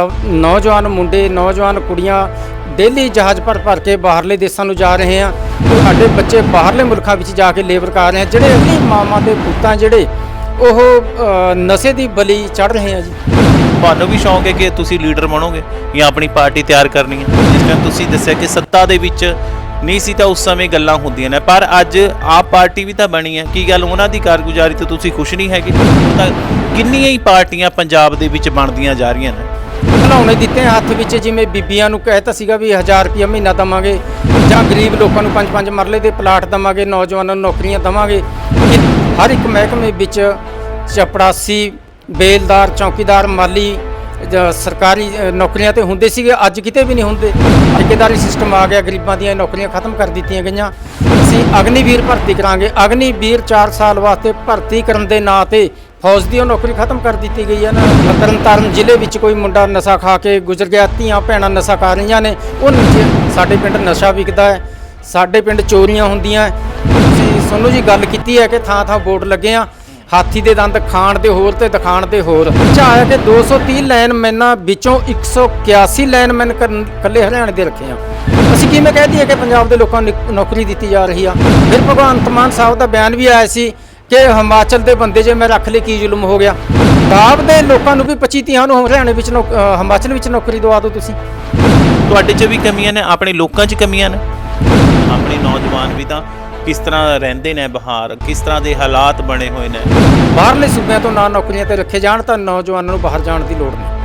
ਨੌਜਵਾਨ ਮੁੰਡੇ, ਨੌਜਵਾਨ ਕੁੜੀਆਂ ਡੇਲੀ ਜਹਾਜ਼ ਭਰ ਭਰ ਕੇ ਬਾਹਰਲੇ ਦੇਸ਼ਾਂ ਨੂੰ ਜਾ ਰਹੇ ਆ ਸਾਡੇ ਬੱਚੇ ਬਾਹਰਲੇ ਮੁਲਕਾਂ ਵਿੱਚ ਜਾ ਕੇ ਲੇਬਰ ਕਰ ਰਹੇ ਆ। ਜਿਹੜੇ ਅਗਲੀ ਮਾਵਾਂ ਦੇ ਪੁੱਤਾਂ ਜਿਹੜੇ ਉਹ ਨਸ਼ੇ ਦੀ ਬਲੀ ਚੜ ਰਹੇ ਆ ਜੀ। ਤੁਹਾਨੂੰ ਵੀ ਸ਼ੌਂਕ ਹੈ ਕਿ ਤੁਸੀਂ ਲੀਡਰ ਬਣੋਗੇ ਜਾਂ ਆਪਣੀ ਪਾਰਟੀ ਤਿਆਰ ਕਰਨੀ ਹੈ? ਜਿਸ ਟਾਈਮ ਤੁਸੀਂ ਦੱਸਿਆ ਕਿ ਸੱਤਾ ਦੇ ਵਿੱਚ ਨਹੀਂ ਸੀ ਤਾਂ ਉਸ ਸਮੇਂ ਗੱਲਾਂ ਹੁੰਦੀਆਂ ਨੇ। ਪਰ ਅੱਜ ਆਪ ਪਾਰਟੀ ਵੀ ਤਾਂ ਬਣੀ ਹੈ। ਕੀ ਗੱਲ ਉਹਨਾਂ ਦੀ ਕਾਰਗੁਜ਼ਾਰੀ ਤੋਂ ਤੁਸੀਂ ਖੁਸ਼ ਨਹੀਂ ਹੈਗੇ? ਤਾਂ ਕਿੰਨੀਆਂ ਹੀ ਪਾਰਟੀਆਂ ਪੰਜਾਬ ਦੇ ਵਿੱਚ ਬਣਦੀਆਂ ਜਾ ਰਹੀਆਂ ਨੇ। ਖਿਡੌਣੇ ਦਿੱਤੇ ਹੱਥ ਵਿੱਚ ਜਿਵੇਂ ਬੀਬੀਆਂ ਨੂੰ ਕਹਿਤਾ ਸੀਗਾ ਵੀ 1000 ਰੁਪਏ ਮਹੀਨਾ ਦਵਾਂਗੇ ਜਾਂ ਗਰੀਬ ਲੋਕਾਂ ਨੂੰ ਪੰਜ ਪੰਜ ਮਰਲੇ ਦੇ ਪਲਾਟ ਦਵਾਂਗੇ, ਨੌਜਵਾਨਾਂ ਨੂੰ ਨੌਕਰੀਆਂ ਦਵਾਂਗੇ। ਹਰ ਇੱਕ ਮਹਿਕਮੇ ਵਿੱਚ ਚਪੜਾਸੀ, ਬੇਲਦਾਰ, ਚੌਕੀਦਾਰ, ਮਾਲੀ ਸਰਕਾਰੀ ਨੌਕਰੀਆਂ ਤੇ ਹੁੰਦੇ ਸੀਗੇ, ਅੱਜ ਕਿਤੇ ਵੀ ਨਹੀਂ ਹੁੰਦੇ। ਠੇਕੇਦਾਰੀ ਸਿਸਟਮ ਆ ਗਿਆ, ਗਰੀਬਾਂ ਦੀਆਂ ਨੌਕਰੀਆਂ ਖਤਮ ਕਰ ਦਿੱਤੀਆਂ ਗਈਆਂ। ਅਸੀਂ ਅਗਨੀਵੀਰ ਭਰਤੀ ਕਰਾਂਗੇ। ਅਗਨੀਵੀਰ 4 ਸਾਲ ਵਾਸਤੇ ਭਰਤੀ ਕਰਨ ਦੇ ਨਾਂ ਤੇ ਫੌਜ ਦੀ ਉਹ ਨੌਕਰੀ ਖਤਮ ਕਰ ਦਿੱਤੀ ਗਈ ਹੈ ਨਾ। ਤਰਨਤਾਰਨ ਜ਼ਿਲ੍ਹੇ ਵਿੱਚ ਕੋਈ ਮੁੰਡਾ ਨਸ਼ਾ ਖਾ ਕੇ ਗੁਜ਼ਰ ਗਿਆ, ਧੀਆਂ ਭੈਣਾਂ ਨਸ਼ਾ ਖਾ ਰਹੀਆਂ ਨੇ। ਉਹ ਨੀਚੇ ਸਾਡੇ ਪਿੰਡ ਨਸ਼ਾ ਵਿਕਦਾ ਹੈ। ਸਾਡੇ ਪਿੰਡ ਚੋਰੀਆਂ ਹੁੰਦੀਆਂ ਹੈ। ਤੁਸੀਂ ਸੋਨੂੰ ਜੀ ਗੱਲ ਕੀਤੀ ਹੈ ਕਿ ਥਾਂ ਥਾਂ ਬੋਰਡ ਲੱਗੇ ਆ। ਹਾਥੀ ਦੇ ਦੰਦ, ਖਾਣ ਦੇ ਹੋਰ ਤੇ ਦਿਖਾਣ ਦੇ ਹੋਰ। ਚਾਹਿਆ ਕਿ 230 ਲਾਈਨਮੈਨਾਂ ਵਿੱਚੋਂ 181 ਲਾਈਨਮੈਨ ਇਕੱਲੇ ਹਰਿਆਣੇ ਦੇ ਰੱਖੇ ਆ। ਅਸੀਂ ਕਿਵੇਂ ਕਹਿ ਦਈਏ ਕਿ ਪੰਜਾਬ ਦੇ ਲੋਕਾਂ ਨੂੰ ਨਿਕ- ਨੌਕਰੀ ਦਿੱਤੀ ਜਾ ਰਹੀ ਆ। ਫਿਰ ਭਗਵੰਤ ਮਾਨ ਸਾਹਿਬ ਦਾ ਬਿਆਨ ਵੀ ਆਇਆ ਸੀ ਕਿ ਹਿਮਾਚਲ ਦੇ ਬੰਦੇ ਜੇ ਮੈਂ ਰੱਖ ਲਈ ਕੀ ਜ਼ੁਲਮ ਹੋ ਗਿਆ? ਪੰਜਾਬ ਦੇ ਲੋਕਾਂ ਨੂੰ ਵੀ 25 ਤੀਹਾਂ ਨੂੰ ਹਰਿਆਣੇ ਵਿੱਚ ਨੌਕ- ਅ, ਹਿਮਾਚਲ ਵਿੱਚ ਨੌਕਰੀ ਦਵਾ ਦਿਓ ਤੁਸੀਂ। ਤੁਹਾਡੇ 'ਚ ਵੀ ਕਮੀਆਂ ਨੇ ਆਪਣੇ ਲੋਕਾਂ 'ਚ ਕਮੀਆਂ ਨੇ? ਆਪਣੇ ਨੌਜਵਾਨ ਵੀ ਤਾਂ ਕਿਸ ਤਰ੍ਹਾਂ ਰਹਿੰਦੇ ਨੇ ਬਹਾਰ ਕਿਸ ਤਰ੍ਹਾਂ ਦੇ ਹਾਲਾਤ ਬਣੇ ਹੋਏ ਨੇ? ਬਾਹਰਲੇ ਸੂਬਿਆਂ ਤੋਂ ਨਾ ਨੌਕਰੀਆਂ ਤੇ ਰੱਖੇ ਜਾਣ ਤਾਂ ਨੌਜਵਾਨਾਂ ਨੂੰ ਬਾਹਰ ਜਾਣ ਦੀ ਲੋੜ ਨਹੀਂ।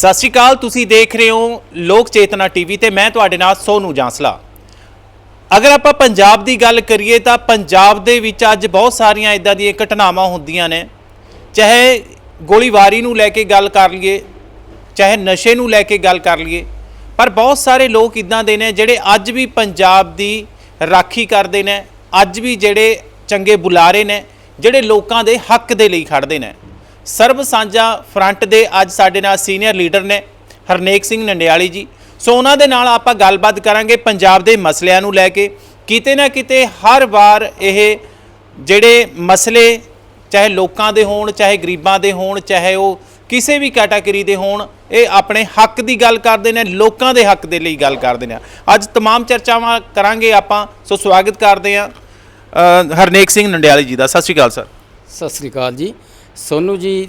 ਸਤਿ ਸ਼੍ਰੀ ਅਕਾਲ, ਤੁਸੀਂ ਦੇਖ ਰਹੇ ਹੋ ਲੋਕ ਚੇਤਨਾ ਟੀਵੀ ਤੇ ਮੈਂ ਤੁਹਾਡੇ ਨਾਲ ਸੋਨੂ ਜਾਂਸਲਾ। ਅਗਰ ਆਪਾਂ ਪੰਜਾਬ ਦੀ ਗੱਲ ਕਰੀਏ ਤਾਂ ਪੰਜਾਬ ਦੇ ਵਿੱਚ ਅੱਜ ਬਹੁਤ ਸਾਰੀਆਂ ਇਦਾਂ ਦੀਆਂ ਘਟਨਾਵਾਂ ਹੁੰਦੀਆਂ ਨੇ। ਚਾਹੇ ਗੋਲੀਬਾਰੀ ਨੂੰ ਲੈ ਕੇ ਗੱਲ ਕਰ ਲਈਏ, ਚਾਹੇ ਨਸ਼ੇ ਨੂੰ ਲੈ ਕੇ ਗੱਲ ਕਰ ਲਈਏ, ਪਰ ਬਹੁਤ ਸਾਰੇ ਲੋਕ ਇਦਾਂ ਦੇ ਨੇ ਜਿਹੜੇ ਅੱਜ ਵੀ ਪੰਜਾਬ ਦੀ ਰਾਖੀ ਕਰਦੇ ਨੇ, ਅੱਜ ਵੀ ਜਿਹੜੇ ਚੰਗੇ ਬੁਲਾਰੇ ਨੇ, ਜਿਹੜੇ ਲੋਕਾਂ ਦੇ ਹੱਕ ਦੇ ਲਈ ਖੜਦੇ ਨੇ। ਸਰਬ ਸਾਂਝਾ ਫਰੰਟ ਦੇ ਅੱਜ ਸਾਡੇ ਨਾਲ ਸੀਨੀਅਰ ਲੀਡਰ ਨੇ ਹਰਨੇਕ ਸਿੰਘ ਨੰਡਿਆਲੀ ਜੀ ਸੋ ਉਹਨਾਂ ਦੇ ਨਾਲ ਆਪਾਂ ਗੱਲਬਾਤ ਕਰਾਂਗੇ ਪੰਜਾਬ ਦੇ ਮਸਲਿਆਂ ਨੂੰ ਲੈ ਕੇ ਕਿਤੇ ਨਾ ਕਿਤੇ ਹਰ ਵਾਰ ਇਹ ਜਿਹੜੇ ਮਸਲੇ ਚਾਹੇ ਲੋਕਾਂ ਦੇ ਹੋਣ ਚਾਹੇ ਗਰੀਬਾਂ ਦੇ ਹੋਣ ਚਾਹੇ ਉਹ ਕਿਸੇ ਵੀ ਕੈਟਾਗਰੀ ਦੇ ਹੋਣ ਇਹ ਆਪਣੇ ਹੱਕ ਦੀ ਗੱਲ ਕਰਦੇ ਨੇ ਲੋਕਾਂ ਦੇ ਹੱਕ ਦੇ ਲਈ ਗੱਲ ਕਰਦੇ ਨੇ ਅੱਜ तमाम ਚਰਚਾਵਾਂ ਕਰਾਂਗੇ ਆਪਾਂ ਸੋ ਸਵਾਗਤ ਕਰਦੇ ਹਾਂ ਅ, ਹਰਨੇਕ ਸਿੰਘ ਨੰਡਿਆਲੀ ਜੀ ਦਾ ਸਤਿ ਸ਼੍ਰੀ ਅਕਾਲ ਸਰ ਸਤਿ ਸ੍ਰੀ ਅਕਾਲ ਜੀ ਸੋਨੂ ਜੀ,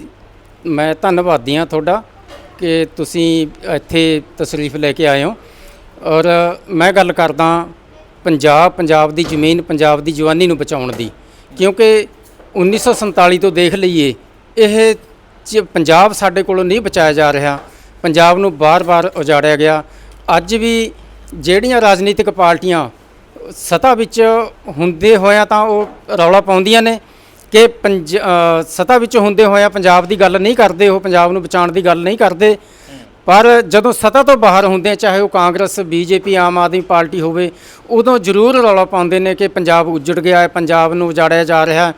ਮੈਂ ਧੰਨਵਾਦੀ ਹਾਂ ਤੁਹਾਡਾ ਕਿ ਤੁਸੀਂ ਇੱਥੇ ਤਸ਼ਰੀਫ ਲੈ ਕੇ ਆਏ ਹੋ। ਔਰ ਮੈਂ ਗੱਲ ਕਰਦਾ ਪੰਜਾਬ ਪੰਜਾਬ ਦੀ ਜ਼ਮੀਨ, ਪੰਜਾਬ ਦੀ ਜਵਾਨੀ ਨੂੰ ਬਚਾਉਣ ਦੀ। ਕਿਉਂਕਿ 1947 ਤੋਂ ਦੇਖ ਲਈਏ, ਇਹ ਚ- ਪੰਜਾਬ ਸਾਡੇ ਕੋਲੋਂ ਨਹੀਂ ਬਚਾਇਆ ਜਾ ਰਿਹਾ। ਪੰਜਾਬ ਨੂੰ ਬਾਰ-ਬਾਰ ਉਜਾੜਿਆ ਗਿਆ। ਅੱਜ ਵੀ ਜਿਹੜੀਆਂ ਰਾਜਨੀਤਿਕ ਪਾਰਟੀਆਂ ਸਤਾ ਵਿੱਚ ਹੁੰਦੇ ਹੋਇਆਂ ਤਾਂ ਉਹ ਰੌਲਾ ਪਾਉਂਦੀਆਂ ਨੇ। ਕਿ ਪੰਜ ਅ, ਸਤਾ ਵਿੱਚ ਹੁੰਦੇ ਹੋਇਆਂ ਪੰਜਾਬ ਦੀ ਗੱਲ ਨਹੀਂ ਕਰਦੇ ਉਹ ਪੰਜਾਬ ਨੂੰ ਬਚਾਉਣ ਦੀ ਗੱਲ ਨਹੀਂ ਕਰਦੇ। ਪਰ ਜਦੋਂ ਸਤਾ ਤੋਂ ਬਾਹਰ ਹੁੰਦੇ ਚਾਹੇ ਉਹ ਕਾਂਗਰਸ ਬੀਜੇਪੀ ਆਮ ਆਦਮੀ ਪਾਰਟੀ ਹੋਵੇ ਉਦੋਂ ਜ਼ਰੂਰ ਰੌਲਾ ਪਾਉਂਦੇ ਨੇ ਕਿ ਪੰਜਾਬ ਉੱਜੜ ਗਿਆ ਹੈ ਪੰਜਾਬ ਨੂੰ ਉਜਾੜਿਆ ਜਾ ਰਿਹਾ ਹੈ।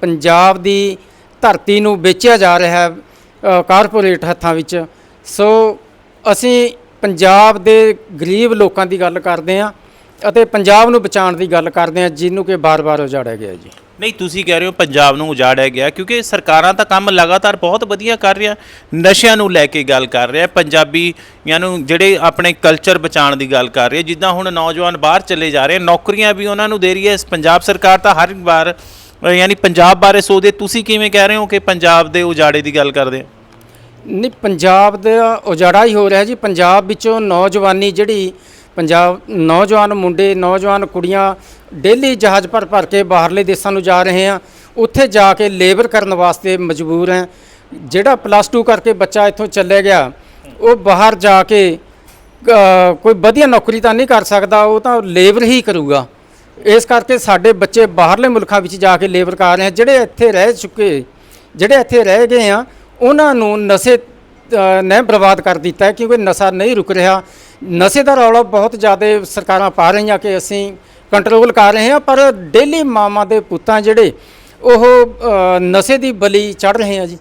ਪੰਜਾਬ ਦੀ ਧਰਤੀ ਨੂੰ ਵੇਚਿਆ ਜਾ ਰਿਹਾ ਹੈ ਕਾਰਪੋਰੇਟ ਹੱਥਾਂ ਵਿੱਚ। ਸੋ ਅਸੀਂ ਪੰਜਾਬ ਦੇ ਗਰੀਬ ਲੋਕਾਂ ਦੀ ਗੱਲ ਕਰਦੇ ਹਾਂ ਅਤੇ ਪੰਜਾਬ ਨੂੰ ਬਚਾਉਣ ਦੀ ਗੱਲ ਕਰਦੇ ਹਾਂ ਜਿਹਨੂੰ ਕਿ ਬਾਰ-ਬਾਰ ਉਜਾੜਿਆ ਗਿਆ ਜੀ। ਨਹੀਂ ਤੁਸੀਂ ਕਹਿ ਰਹੇ ਹੋ ਪੰਜਾਬ ਨੂੰ ਉਜਾੜਿਆ ਗਿਆ ਕਿਉਂਕਿ ਸਰਕਾਰਾਂ ਤਾਂ ਕੰਮ ਲਗਾਤਾਰ ਬਹੁਤ ਵਧੀਆ ਕਰ ਰਿਹਾ ਨਸ਼ਿਆਂ ਨੂੰ ਲੈ ਕੇ ਗੱਲ ਕਰ ਰਿਹਾ ਪੰਜਾਬੀਆਂ ਨੂੰ ਜਿਹੜੇ ਆਪਣੇ ਕਲਚਰ ਬਚਾਉਣ ਦੀ ਗੱਲ ਕਰ ਰਹੇ ਜਿੱਦਾਂ ਹੁਣ ਨੌਜਵਾਨ ਬਾਹਰ ਚਲੇ ਜਾ ਰਹੇ ਨੌਕਰੀਆਂ ਵੀ ਉਹਨਾਂ ਨੂੰ ਦੇ ਰਹੀ ਹੈ ਪੰਜਾਬ ਸਰਕਾਰ ਤਾਂ ਹਰ ਵਾਰ ਯਾਨੀ ਪੰਜਾਬ ਬਾਰੇ ਸੋਚਦੇ ਤੁਸੀਂ ਕਿਵੇਂ ਕਹਿ ਰਹੇ ਹੋ ਕਿ ਪੰਜਾਬ ਦੇ ਉਜਾੜੇ ਦੀ ਗੱਲ ਕਰਦੇ ਹੋ? ਨਹੀਂ ਪੰਜਾਬ ਦਾ ਉਜਾੜਾ ਹੀ ਹੋ ਰਿਹਾ ਜੀ ਪੰਜਾਬ ਵਿੱਚੋਂ ਨੌਜਵਾਨੀ ਜਿਹੜੀ ਪੰਜਾਬ ਨੌਜਵਾਨ ਮੁੰਡੇ, ਨੌਜਵਾਨ ਕੁੜੀਆਂ ਡੇਲੀ ਜਹਾਜ਼ ਭਰ ਭਰ ਕੇ ਬਾਹਰਲੇ ਦੇਸ਼ਾਂ ਨੂੰ ਜਾ ਰਹੇ ਆ ਉੱਥੇ ਜਾ ਕੇ ਲੇਬਰ ਕਰਨ ਵਾਸਤੇ ਮਜਬੂਰ ਹੈ। ਜਿਹੜਾ ਪਲੱਸ 2 ਕਰਕੇ ਬੱਚਾ ਇੱਥੋਂ ਚੱਲੇ ਗਿਆ, ਉਹ ਬਾਹਰ ਜਾ ਕੇ ਕੋਈ ਵਧੀਆ ਨੌਕਰੀ ਤਾਂ ਨਹੀਂ ਕਰ ਸਕਦਾ, ਉਹ ਤਾਂ ਲੇਬਰ ਹੀ ਕਰੂਗਾ। ਇਸ ਕਰਕੇ ਸਾਡੇ ਬੱਚੇ ਬਾਹਰਲੇ ਮੁਲਕਾਂ ਵਿੱਚ ਜਾ ਕੇ ਲੇਬਰ ਕਰ ਰਹੇ ਆ ਜਿਹੜੇ ਇੱਥੇ ਰਹਿ ਚੁੱਕੇ, ਜਿਹੜੇ ਇੱਥੇ ਰਹਿ ਗਏ ਆ ਉਹਨਾਂ ਨੂੰ ਨਸ਼ੇ ਨੇ ਬਰਬਾਦ ਕਰ ਦਿੱਤਾ ਹੈ ਕਿਉਂਕਿ ਨਸ਼ਾ ਨਹੀਂ ਰੁਕ ਰਿਹਾ। ਨਸ਼ੇ ਦਾ ਰੌਲਾ ਬਹੁਤ ਜ਼ਿਆਦਾ ਸਰਕਾਰਾਂ ਪਾ ਰਹੀਆਂ ਕਿ ਅਸੀਂ ਕੰਟਰੋਲ ਕਰ ਰਹੇ ਹਾਂ, ਪਰ ਡੇਲੀ ਮਾਵਾਂ ਦੇ ਪੁੱਤਾਂ ਜਿਹੜੇ, ਉਹ ਨਸ਼ੇ ਦੀ ਬਲੀ ਚੜ ਰਹੇ ਆ ਜੀ।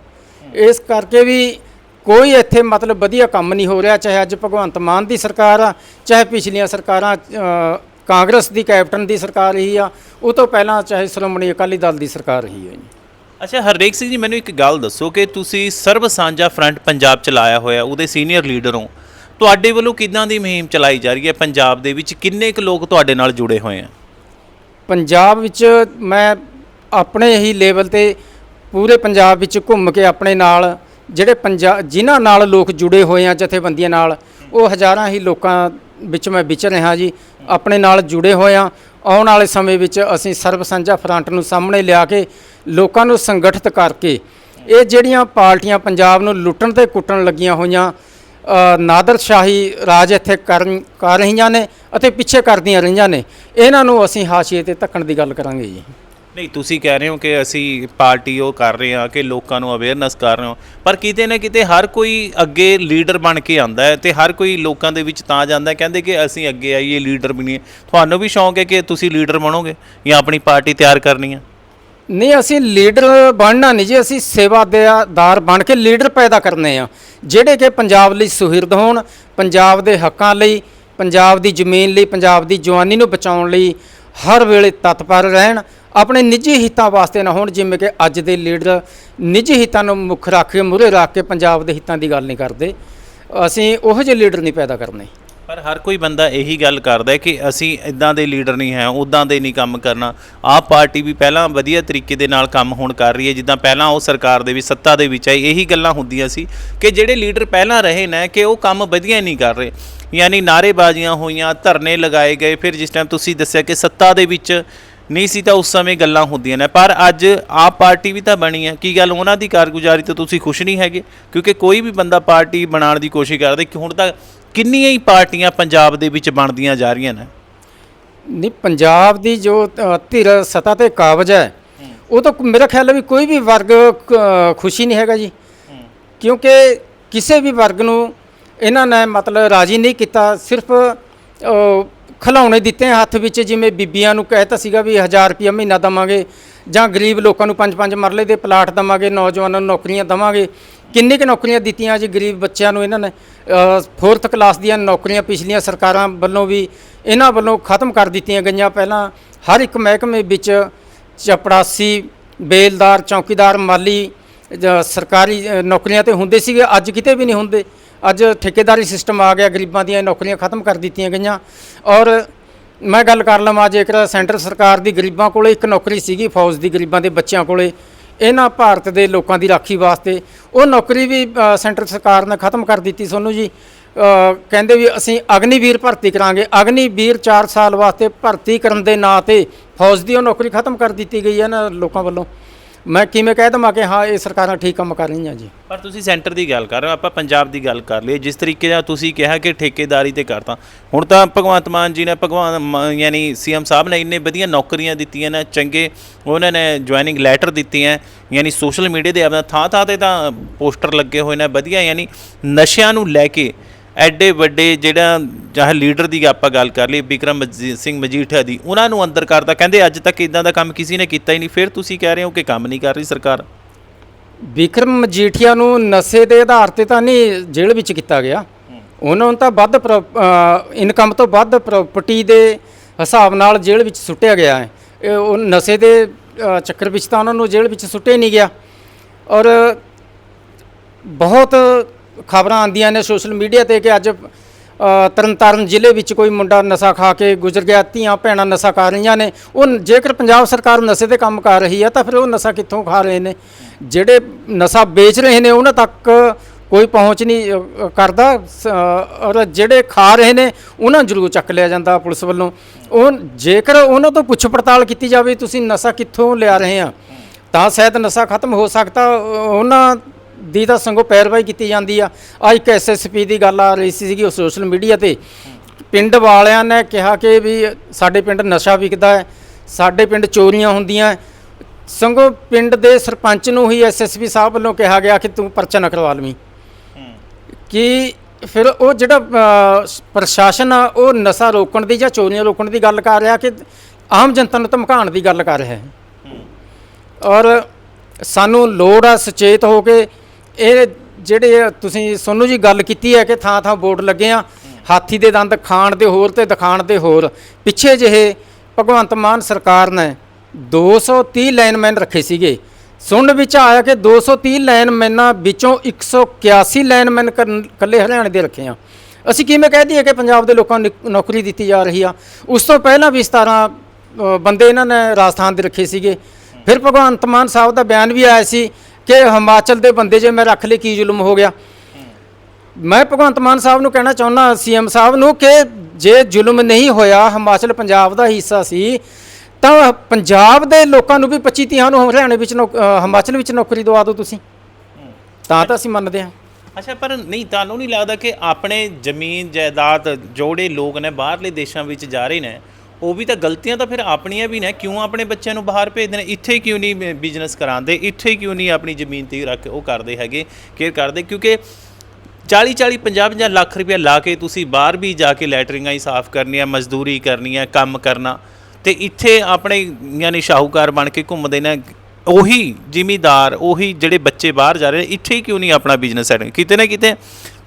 ਇਸ ਕਰਕੇ ਵੀ ਕੋਈ ਇੱਥੇ ਮਤਲਬ ਵਧੀਆ ਕੰਮ ਨਹੀਂ ਹੋ ਰਿਹਾ, ਚਾਹੇ ਅੱਜ ਭਗਵੰਤ ਮਾਨ ਦੀ ਸਰਕਾਰ ਆ, ਚਾਹੇ ਪਿਛਲੀਆਂ ਸਰਕਾਰਾਂ ਕਾਂਗਰਸ ਦੀ, ਕੈਪਟਨ ਦੀ ਸਰਕਾਰ ਰਹੀ ਆ, ਉਹ ਤੋਂ ਪਹਿਲਾਂ ਚਾਹੇ ਸ਼੍ਰੋਮਣੀ ਅਕਾਲੀ ਦਲ ਦੀ ਸਰਕਾਰ ਰਹੀ ਹੈ ਜੀ। ਅੱਛਾ ਹਰਨੇਕ ਸਿੰਘ ਜੀ, ਮੈਨੂੰ ਇੱਕ ਗੱਲ ਦੱਸੋ ਕਿ ਤੁਸੀਂ ਸਰਬ ਸਾਂਝਾ ਫਰੰਟ ਪੰਜਾਬ ਚਲਾਇਆ ਹੋਇਆ, ਉਹਦੇ ਸੀਨੀਅਰ ਲੀਡਰ ਹੋ। ਤੁਹਾਡੇ ਵੱਲੋਂ ਕਿੱਦਾਂ ਦੀ ਮੁਹਿੰਮ ਚਲਾਈ ਜਾ ਰਹੀ ਹੈ? ਪੰਜਾਬ ਦੇ ਵਿੱਚ ਕਿੰਨੇ ਕੁ ਲੋਕ ਤੁਹਾਡੇ ਨਾਲ ਜੁੜੇ ਹੋਏ ਆ? ਪੰਜਾਬ ਵਿੱਚ ਮੈਂ ਆਪਣੇ ਹੀ ਲੈਵਲ ਤੇ ਪੂਰੇ ਪੰਜਾਬ ਵਿੱਚ ਘੁੰਮ ਕੇ ਆਪਣੇ ਨਾਲ, ਜਿਹੜੇ ਪੰਜਾਬ ਜਿਨ੍ਹਾਂ ਨਾਲ ਲੋਕ ਜੁੜੇ ਹੋਏ ਆ, ਜਥੇਬੰਦੀਆਂ ਨਾਲ, ਉਹ ਹਜ਼ਾਰਾਂ ਹੀ ਲੋਕਾਂ ਵਿੱਚ ਮੈਂ ਵਿਚਰ ਰਿਹਾ ਜੀ। ਆਪਣੇ ਨਾਲ ਜੁੜੇ ਹੋਏ ਆ। ਆਉਣ ਵਾਲੇ ਸਮੇਂ ਵਿੱਚ ਅਸੀਂ ਸਰਬ ਸਾਂਝਾ ਫਰੰਟ ਨੂੰ ਸਾਹਮਣੇ ਲਿਆ ਕੇ ਲੋਕਾਂ ਨੂੰ ਸੰਗਠਿਤ ਕਰਕੇ ਇਹ ਜਿਹੜੀਆਂ ਪਾਰਟੀਆਂ ਪੰਜਾਬ ਨੂੰ ਲੁੱਟਣ ਤੇ ਕੁੱਟਣ ਲੱਗੀਆਂ ਹੋਈਆਂ ਨਾਦਰਸ਼ਾਹੀ ਰਾਜ ਇੱਥੇ ਕਰਨ, ਕਰ ਰਹੀਆਂ ਨੇ ਅਤੇ ਪਿੱਛੇ ਕਰਦੀਆਂ ਰਹੀਆਂ ਨੇ, ਇਹਨਾਂ ਨੂੰ ਅਸੀਂ ਹਾਸ਼ੀਏ ਤੇ ਧੱਕਣ ਦੀ ਗੱਲ ਕਰਾਂਗੇ ਜੀ। ਨਹੀਂ ਤੁਸੀਂ ਕਹਿ ਰਹੇ ਹੋ ਕਿ ਅਸੀਂ ਪਾਰਟੀ ਉਹ ਕਰ ਰਹੇ ਹਾਂ ਕਿ ਲੋਕਾਂ ਨੂੰ ਅਵੇਅਰਨੈਸ ਕਰ ਰਹੇ ਹਾਂ। ਪਰ ਕਿਤੇ ਨਾ ਕਿਤੇ ਹਰ ਕੋਈ ਅੱਗੇ ਲੀਡਰ ਬਣ ਕੇ ਆਂਦਾ ਹੈ ਤੇ ਹਰ ਕੋਈ ਲੋਕਾਂ ਦੇ ਵਿੱਚ ਤਾਂ ਜਾਂਦਾ ਹੈ, ਕਹਿੰਦੇ ਕਿ ਅਸੀਂ ਅੱਗੇ ਆਈਏ ਲੀਡਰ ਬਣੀਏ। ਤੁਹਾਨੂੰ ਵੀ ਸ਼ੌਂਕ ਹੈ ਕਿ ਤੁਸੀਂ ਲੀਡਰ ਬਣੋਗੇ ਜਾਂ ਆਪਣੀ ਪਾਰਟੀ ਤਿਆਰ ਕਰਨੀ ਹੈ? ਨਹੀਂ ਅਸੀਂ ਲੀਡਰ ਬਣਨਾ ਨਹੀਂ ਜੀ ਅਸੀਂ ਸੇਵਾਦਾਰ ਬਣ ਕੇ ਲੀਡਰ ਪੈਦਾ ਕਰਨੇ ਆ ਜਿਹੜੇ ਕਿ ਪੰਜਾਬ ਲਈ ਸੁਹਿਰਦ ਹੋਣ ਪੰਜਾਬ ਦੇ ਹੱਕਾਂ ਲਈ ਪੰਜਾਬ ਦੀ ਜ਼ਮੀਨ ਲਈ ਪੰਜਾਬ ਦੀ ਜਵਾਨੀ ਨੂੰ ਬਚਾਉਣ ਲਈ ਹਰ ਵੇਲੇ ਤਤਪਰ ਰਹਿਣ ਆਪਣੇ ਨਿੱਜੀ ਹਿੱਤਾਂ ਵਾਸਤੇ ਨਾ ਹੋਣ, ਜਿਵੇਂ ਕਿ ਅੱਜ ਦੇ ਲੀਡਰ ਨਿੱਜੀ ਹਿੱਤਾਂ ਨੂੰ ਮੁੱਖ ਰੱਖ ਕੇ, ਮੂਹਰੇ ਰੱਖ ਕੇ ਪੰਜਾਬ ਦੇ ਹਿੱਤਾਂ ਦੀ ਗੱਲ ਨਹੀਂ ਕਰਦੇ। ਅਸੀਂ ਉਹੋ ਜਿਹੇ ਲੀਡਰ ਨਹੀਂ ਪੈਦਾ ਕਰਨੇ। ਪਰ ਹਰ ਕੋਈ ਬੰਦਾ ਇਹੀ ਗੱਲ ਕਰਦਾ ਕਿ ਅਸੀਂ ਇਦਾਂ ਦੇ ਲੀਡਰ ਨਹੀਂ ਹੈ, ਉਦਾਂ ਦੇ ਨਹੀਂ ਕੰਮ ਕਰਨਾ। ਆਪ ਪਾਰਟੀ ਵੀ ਪਹਿਲਾਂ ਵਧੀਆ ਤਰੀਕੇ ਦੇ ਨਾਲ ਕੰਮ ਹੁਣ ਕਰ ਰਹੀ ਹੈ, ਜਿੱਦਾਂ ਪਹਿਲਾਂ ਉਹ ਸਰਕਾਰ ਦੇ ਵੀ ਸੱਤਾ ਦੇ ਵਿੱਚ ਆਈ, ਇਹੀ ਗੱਲਾਂ ਹੁੰਦੀਆਂ ਸੀ ਕਿ ਜਿਹੜੇ ਲੀਡਰ ਪਹਿਲਾਂ ਰਹੇ ਨੇ, ਕਿ ਉਹ ਕੰਮ ਵਧੀਆ ਨਹੀਂ ਕਰ ਰਹੇ। ਯਾਨੀ ਨਾਰੇਬਾਜ਼ੀਆਂ ਹੋਈਆਂ, ਧਰਨੇ ਲਗਾਏ ਗਏ, ਫਿਰ ਜਿਸ ਟਾਈਮ ਤੁਸੀਂ ਦੱਸਿਆ ਕਿ ਸੱਤਾ ਦੇ ਵਿੱਚ ਨਹੀਂ ਸੀ ਤਾਂ ਉਸ ਸਮੇਂ ਗੱਲਾਂ ਹੁੰਦੀਆਂ ਨੇ। ਪਰ ਅੱਜ ਆਪ ਪਾਰਟੀ ਵੀ ਤਾਂ ਬਣੀ ਹੈ। ਕੀ ਗੱਲ, ਉਹਨਾਂ ਦੀ ਕਾਰਗੁਜ਼ਾਰੀ ਤੋਂ ਤੁਸੀਂ ਖੁਸ਼ ਨਹੀਂ ਹੈਗੇ? ਕਿਉਂਕਿ ਕੋਈ ਵੀ ਬੰਦਾ ਪਾਰਟੀ ਬਣਾਉਣ ਦੀ ਕੋਸ਼ਿਸ਼ ਕਰਦਾ ਕਿ ਹੁਣ ਤਾਂ ਕਿੰਨੀਆਂ ਹੀ ਪਾਰਟੀਆਂ ਪੰਜਾਬ ਦੇ ਵਿੱਚ ਬਣਦੀਆਂ ਜਾ ਰਹੀਆਂ ਨੇ। ਨਹੀਂ, ਪੰਜਾਬ ਦੀ ਜੋ ਧਿਰ ਸਤਾ ਤੇ ਕਾਬਜ ਹੈ, ਉਹ ਤਾਂ ਮੇਰਾ ਖਿਆਲ ਹੈ ਵੀ ਕੋਈ ਵੀ ਵਰਗ ਖੁਸ਼ੀ ਨਹੀਂ ਹੈਗਾ ਜੀ। ਕਿਉਂਕਿ ਕਿਸੇ ਵੀ ਵਰਗ ਨੂੰ ਇਹਨਾਂ ਨੇ ਮਤਲਬ ਰਾਜੀ ਨਹੀਂ ਕੀਤਾ। ਸਿਰਫ ਖਿਲਾਉਣੇ ਦਿੱਤੇ ਹੱਥ ਵਿੱਚ, ਜਿਵੇਂ ਬੀਬੀਆਂ ਨੂੰ ਕਹਿਤਾ ਸੀਗਾ ਵੀ 1000 ਰੁਪਏ ਮਹੀਨਾ ਦਵਾਂਗੇ, ਜਾਂ ਗਰੀਬ ਲੋਕਾਂ ਨੂੰ ਪੰਜ ਪੰਜ ਮਰਲੇ ਦੇ ਪਲਾਟ ਦਵਾਂਗੇ, ਨੌਜਵਾਨਾਂ ਨੂੰ ਨੌਕਰੀਆਂ ਦਵਾਂਗੇ। ਕਿੰਨੀ ਕੁ ਨੌਕਰੀਆਂ ਦਿੱਤੀਆਂ ਜੀ ਗਰੀਬ ਬੱਚਿਆਂ ਨੂੰ ਇਹਨਾਂ ਨੇ? 4th ਕਲਾਸ ਦੀਆਂ ਨੌਕਰੀਆਂ ਪਿਛਲੀਆਂ ਸਰਕਾਰਾਂ ਵੱਲੋਂ ਵੀ ਇਹਨਾਂ ਵੱਲੋਂ ਖਤਮ ਕਰ ਦਿੱਤੀਆਂ ਗਈਆਂ। ਪਹਿਲਾਂ ਹਰ ਇੱਕ ਮਹਿਕਮੇ ਵਿੱਚ ਚਪੜਾਸੀ, ਬੇਲਦਾਰ, ਚੌਕੀਦਾਰ, ਮਾਲੀ ਸਰਕਾਰੀ ਨੌਕਰੀਆਂ ਤੇ ਹੁੰਦੇ ਸੀਗੇ, ਅੱਜ ਕਿਤੇ ਵੀ ਨਹੀਂ ਹੁੰਦੇ। ਅੱਜ ਠੇਕੇਦਾਰੀ ਸਿਸਟਮ ਆ ਗਿਆ, ਗਰੀਬਾਂ ਦੀਆਂ ਨੌਕਰੀਆਂ ਖਤਮ ਕਰ ਦਿੱਤੀਆਂ ਗਈਆਂ। ਔਰ ਮੈਂ ਗੱਲ ਕਰ ਲਵਾਂ ਜੇਕਰ ਸੈਂਟਰ ਸਰਕਾਰ ਦੀ ਗਰੀਬਾਂ ਕੋਲੇ ਇੱਕ ਨੌਕਰੀ ਸੀਗੀ, ਫੌਜ ਦੀ ਗਰੀਬਾਂ ਦੇ ਬੱਚਿਆਂ ਕੋਲੇ। ਇਹਨਾਂ ਭਾਰਤ ਦੇ ਲੋਕਾਂ ਦੀ ਰਾਖੀ ਵਾਸਤੇ ਉਹ ਨੌਕਰੀ ਵੀ ਸੈਂਟਰ ਸਰਕਾਰ ਨੇ ਖਤਮ ਕਰ ਦਿੱਤੀ ਸੋਨੂੰ ਜੀ। ਕਹਿੰਦੇ ਵੀ ਅਸੀਂ ਅਗਨੀਵੀਰ ਭਰਤੀ ਕਰਾਂਗੇ। ਅਗਨੀਵੀਰ 4 ਸਾਲ ਵਾਸਤੇ ਭਰਤੀ ਕਰਨ ਦੇ ਨਾਂ ਤੇ ਫੌਜ ਦੀ ਉਹ ਨੌਕਰੀ ਖਤਮ ਕਰ ਦਿੱਤੀ ਗਈ ਹੈ ਨਾ ਲੋਕਾਂ ਵੱਲੋਂ। ਮੈਂ ਕਿਵੇਂ ਕਹਿ ਦਵਾਂ ਕਿ ਹਾਂ, ਇਹ ਸਰਕਾਰਾਂ ਠੀਕ ਕੰਮ ਕਰ ਰਹੀਆਂ ਜੀ। ਪਰ ਤੁਸੀਂ ਸੈਂਟਰ ਦੀ ਗੱਲ ਕਰ ਰਹੇ ਹੋ, ਆਪਾਂ ਪੰਜਾਬ ਦੀ ਗੱਲ ਕਰ ਲਈਏ। ਜਿਸ ਤਰੀਕੇ ਨਾਲ ਤੁਸੀਂ ਕਿਹਾ ਕਿ ਠੇਕੇਦਾਰੀ ਤੇ ਕਰਤਾ, ਹੁਣ ਤਾਂ ਭਗਵੰਤ ਮਾਨ ਜੀ ਨੇ ਭਗਵਾਨ ਮ- ਯਾਨੀ ਸੀਐਮ ਸਾਹਿਬ ਨੇ ਇੰਨੇ ਵਧੀਆ ਨੌਕਰੀਆਂ ਦਿੱਤੀਆਂ ਨੇ, ਚੰਗੇ ਉਹਨਾਂ ਨੇ ਜੁਆਇਨਿੰਗ ਲੈਟਰ ਦਿੱਤੀਆਂ, ਯਾਨੀ ਸੋਸ਼ਲ ਮੀਡੀਆ ਦੇ ਆਪਣਾ ਥਾਂ ਥਾਂ ਤੇ ਤਾਂ ਪੋਸਟਰ ਲੱਗੇ ਹੋਏ ਨੇ, ਵਧੀਆ, ਯਾਨੀ ਨਸ਼ਿਆਂ ਨੂੰ ਲੈ ਕੇ ਐਡੇ ਵੱਡੇ ਜਿਹੜਾ ਚਾਹੇ ਲੀਡਰ ਦੀ ਆਪਾਂ ਗੱਲ ਕਰ ਲਈ ਵਿਕਰਮ ਮਜੀ- ਸਿੰਘ ਮਜੀਠੀਆ ਦੀ ਉਹਨਾਂ ਨੂੰ ਅੰਦਰ ਕਰਦਾ ਕਹਿੰਦੇ ਅੱਜ ਤੱਕ ਇਦਾਂ ਦਾ ਕੰਮ ਕਿਸੇ ਨੇ ਕੀਤਾ ਹੀ ਨਹੀਂ। ਫਿਰ ਤੁਸੀਂ ਕਹਿ ਰਹੇ ਹੋ ਕਿ ਕੰਮ ਨਹੀਂ ਕਰ ਰਹੀ ਸਰਕਾਰ? ਵਿਕਰਮ ਮਜੀਠੀਆ ਨੂੰ ਨਸ਼ੇ ਦੇ ਆਧਾਰ ਤੇ ਤਾਂ ਨਹੀਂ ਜੇਲ੍ਹ ਵਿੱਚ ਕੀਤਾ ਗਿਆ। ਉਹਨਾਂ ਨੂੰ ਤਾਂ ਵੱਧ ਇਨਕਮ ਤੋਂ ਵੱਧ ਪ੍ਰਾਪਰਟੀ ਦੇ ਹਿਸਾਬ ਨਾਲ ਜੇਲ੍ਹ ਵਿੱਚ ਸੁੱਟਿਆ ਗਿਆ ਹੈ। ਇਹ ਉਹ ਨਸ਼ੇ ਦੇ ਚੱਕਰ ਵਿੱਚ ਤਾਂ ਉਹਨਾਂ ਨੂੰ ਜੇਲ੍ਹ ਵਿੱਚ ਸੁੱਟਿਆ ਨਹੀਂ ਗਿਆ। ਔਰ ਬਹੁਤ ਖਬਰਾਂ ਆਉਂਦੀਆਂ ਨੇ ਸੋਸ਼ਲ ਮੀਡੀਆ ਤੇ ਕਿ ਅੱਜ ਤਰਨਤਾਰਨ ਜ਼ਿਲ੍ਹੇ ਵਿੱਚ ਕੋਈ ਮੁੰਡਾ ਨਸ਼ਾ ਖਾ ਕੇ ਗੁਜ਼ਰ ਗਿਆ, ਧੀਆਂ ਭੈਣਾਂ ਨਸ਼ਾ ਖਾ ਰਹੀਆਂ ਨੇ। ਉਹ ਜੇਕਰ ਪੰਜਾਬ ਸਰਕਾਰ ਨਸ਼ੇ ਤੇ ਕੰਮ ਕਰ ਰਹੀ ਹੈ ਤਾਂ ਫਿਰ ਉਹ ਨਸ਼ਾ ਕਿੱਥੋਂ ਖਾ ਰਹੇ ਨੇ? ਜਿਹੜੇ ਨਸ਼ਾ ਵੇਚ ਰਹੇ ਨੇ, ਉਹਨਾਂ ਤੱਕ ਕੋਈ ਪਹੁੰਚ ਨਹੀਂ ਕਰਦਾ। ਔਰ ਜਿਹੜੇ ਖਾ ਰਹੇ ਨੇ, ਉਹਨਾਂ ਨੂੰ ਜ਼ਰੂਰ ਚੱਕ ਲਿਆ ਜਾਂਦਾ ਪੁਲਿਸ ਵੱਲੋਂ। ਉਹ ਜੇਕਰ ਉਹਨਾਂ ਤੋਂ ਪੁੱਛ ਪੜਤਾਲ ਕੀਤੀ ਜਾਵੇ, ਤੁਸੀਂ ਨਸ਼ਾ ਕਿੱਥੋਂ ਲਿਆ ਰਹੇ ਆ, ਤਾਂ ਸ਼ਾਇਦ ਨਸ਼ਾ ਖਤਮ ਹੋ ਸਕਦਾ। ਉਹਨਾਂ ਦੀ ਤਾਂ ਸੰਗੋ ਪੈਰਵਾਈ ਕੀਤੀ ਜਾਂਦੀ ਆ। ਆ ਇੱਕ ਐਸਐਸਪੀ ਦੀ ਗੱਲ ਆ ਰਹੀ ਸੀਗੀ ਉਹ ਸੋਸ਼ਲ ਮੀਡੀਆ ਤੇ। ਪਿੰਡ ਵਾਲਿਆਂ ਨੇ ਕਿਹਾ ਕਿ ਵੀ ਸਾਡੇ ਪਿੰਡ ਨਸ਼ਾ ਵਿਕਦਾ ਹੈ, ਸਾਡੇ ਪਿੰਡ ਚੋਰੀਆਂ ਹੁੰਦੀਆਂ ਹੈ। ਸੰਗੋ ਪਿੰਡ ਦੇ ਸਰਪੰਚ ਨੂੰ ਹੀ ਐਸਐਸਪੀ ਸਾਹਿਬ ਵੱਲੋਂ ਕਿਹਾ ਗਿਆ ਕਿ ਤੂੰ ਪਰਚਾ ਨਾ ਕਰਵਾ ਲਵੀਂ। ਕਿ ਫਿਰ ਉਹ ਜਿਹੜਾ ਪ੍ਰਸ਼ਾਸਨ ਆ, ਉਹ ਨਸ਼ਾ ਰੋਕਣ ਦੀ ਜਾਂ ਚੋਰੀਆਂ ਰੋਕਣ ਦੀ ਗੱਲ ਕਰ ਰਿਹਾ ਕਿ ਆਮ ਜਨਤਾ ਨੂੰ ਧਮਕਾਉਣ ਦੀ ਗੱਲ ਕਰ ਰਿਹਾ ਹੈ। ਔਰ ਸਾਨੂੰ ਲੋੜ ਆ ਸੁਚੇਤ ਹੋ ਕੇ ਇਹ ਜਿਹੜੇ ਤੁਸੀਂ ਸੋਨੂੰ ਜੀ ਗੱਲ ਕੀਤੀ ਹੈ ਕਿ ਥਾਂ ਥਾਂ ਬੋਰਡ ਲੱਗੇ ਆ, ਹਾਥੀ ਦੇ ਦੰਦ, ਖਾਣ ਦੇ ਹੋਰ ਤੇ ਦਿਖਾਣ ਦੇ ਹੋਰ। ਪਿੱਛੇ ਜਿਹੇ ਭਗਵੰਤ ਮਾਨ ਸਰਕਾਰ ਨੇ 230 ਲਾਈਨਮੈਨ ਰੱਖੇ ਸੀਗੇ। ਸੁਣਨ ਵਿੱਚ ਆਇਆ ਕਿ 230 ਲਾਈਨਮੈਨਾਂ ਵਿੱਚੋਂ 181 ਲਾਈਨਮੈਨ ਕੱਲੇ ਹਰਿਆਣੇ ਦੇ ਰੱਖੇ ਆ। ਅਸੀਂ ਕਿਵੇਂ ਕਹਿ ਦਈਏ ਕਿ ਪੰਜਾਬ ਦੇ ਲੋਕਾਂ ਨੂੰ ਨੌਕਰੀ ਦਿੱਤੀ ਜਾ ਰਹੀ ਆ? ਉਸ ਤੋਂ ਪਹਿਲਾਂ ਵੀ 17 ਬੰਦੇ ਇਹਨਾਂ ਨੇ ਰਾਜਸਥਾਨ ਦੇ ਰੱਖੇ ਸੀਗੇ। ਫਿਰ ਭਗਵੰਤ ਮਾਨ ਸਾਹਿਬ ਦਾ ਬਿਆਨ ਵੀ ਆਇਆ ਸੀ ਕਿ ਹਿਮਾਚਲ ਦੇ ਬੰਦੇ ਜੇ ਮੈਂ ਰੱਖ ਲਈ ਕੀ ਜ਼ੁਲਮ ਹੋ ਗਿਆ? ਮੈਂ ਭਗਵੰਤ ਮਾਨ ਸਾਹਿਬ ਨੂੰ ਕਹਿਣਾ ਚਾਹੁੰਦਾ, ਸੀਐਮ ਸਾਹਿਬ ਨੂੰ ਕਿ ਜੇ ਜ਼ੁਲਮ ਨਹੀਂ ਹੋਇਆ, ਹਿਮਾਚਲ ਪੰਜਾਬ ਦਾ ਹਿੱਸਾ ਸੀ, ਤਾਂ ਪੰਜਾਬ ਦੇ ਲੋਕਾਂ ਨੂੰ ਵੀ 25 ਤੀਹਾਂ ਨੂੰ ਹਰਿਆਣੇ ਵਿੱਚ ਨੌਕ- ਹਿਮਾਚਲ ਵਿੱਚ ਨੌਕਰੀ ਦਵਾ ਦਿਓ ਤੁਸੀਂ। ਤਾਂ ਤਾਂ ਅਸੀਂ ਮੰਨਦੇ ਹਾਂ। ਅੱਛਾ, ਪਰ ਨਹੀਂ, ਤੁਹਾਨੂੰ ਨਹੀਂ ਲੱਗਦਾ ਕਿ ਆਪਣੇ ਜ਼ਮੀਨ, ਜਾਇਦਾਦ ਜੋੜੇ ਲੋਕ ਨੇ, ਬਾਹਰਲੇ ਦੇਸ਼ਾਂ ਵਿੱਚ ਜਾ ਰਹੇ ਨੇ ਉਹ ਵੀ ਤਾਂ ਗਲਤੀਆਂ ਤਾਂ ਫਿਰ ਆਪਣੀਆਂ ਵੀ ਨੇ। ਕਿਉਂ ਆਪਣੇ ਬੱਚਿਆਂ ਨੂੰ ਬਾਹਰ ਭੇਜਦੇ ਨੇ? ਇੱਥੇ ਕਿਉਂ ਨਹੀਂ ਬਿਜ਼ਨਸ ਕਰਾਉਂਦੇ? ਇੱਥੇ ਕਿਉਂ ਨਹੀਂ ਆਪਣੀ ਜ਼ਮੀਨ ਤੇ ਰੱਖ, ਉਹ ਕਰਦੇ ਹੈਗੇ ਕੇਅਰ ਕਰਦੇ? ਕਿਉਂਕਿ 40 40 50 50 ਲੱਖ ਰੁਪਏ ਲਾ ਕੇ ਤੁਸੀਂ ਬਾਹਰ ਵੀ ਜਾ ਕੇ ਲੈਟਰਿੰਗਾਂ ਹੀ ਸਾਫ਼ ਕਰਨੀਆਂ, ਮਜ਼ਦੂਰੀ ਕਰਨੀ ਹੈ ਕੰਮ ਕਰਨਾ। ਤੇ ਇੱਥੇ ਆਪਣੇ ਯਾਨੀ ਸ਼ਾਹੂਕਾਰ ਬਣ ਕੇ ਘੁੰਮਦੇ ਨੇ। ਉਹੀ ਜ਼ਿਮੀਦਾਰ, ਉਹੀ ਜਿਹੜੇ ਬੱਚੇ ਬਾਹਰ ਜਾ ਰਹੇ ਨੇ, ਇੱਥੇ ਹੀ ਕਿਉਂ ਨਹੀਂ ਆਪਣਾ ਬਿਜ਼ਨਸ ਸੈਟ ਕਿਤੇ ਨਾ ਕਿਤੇ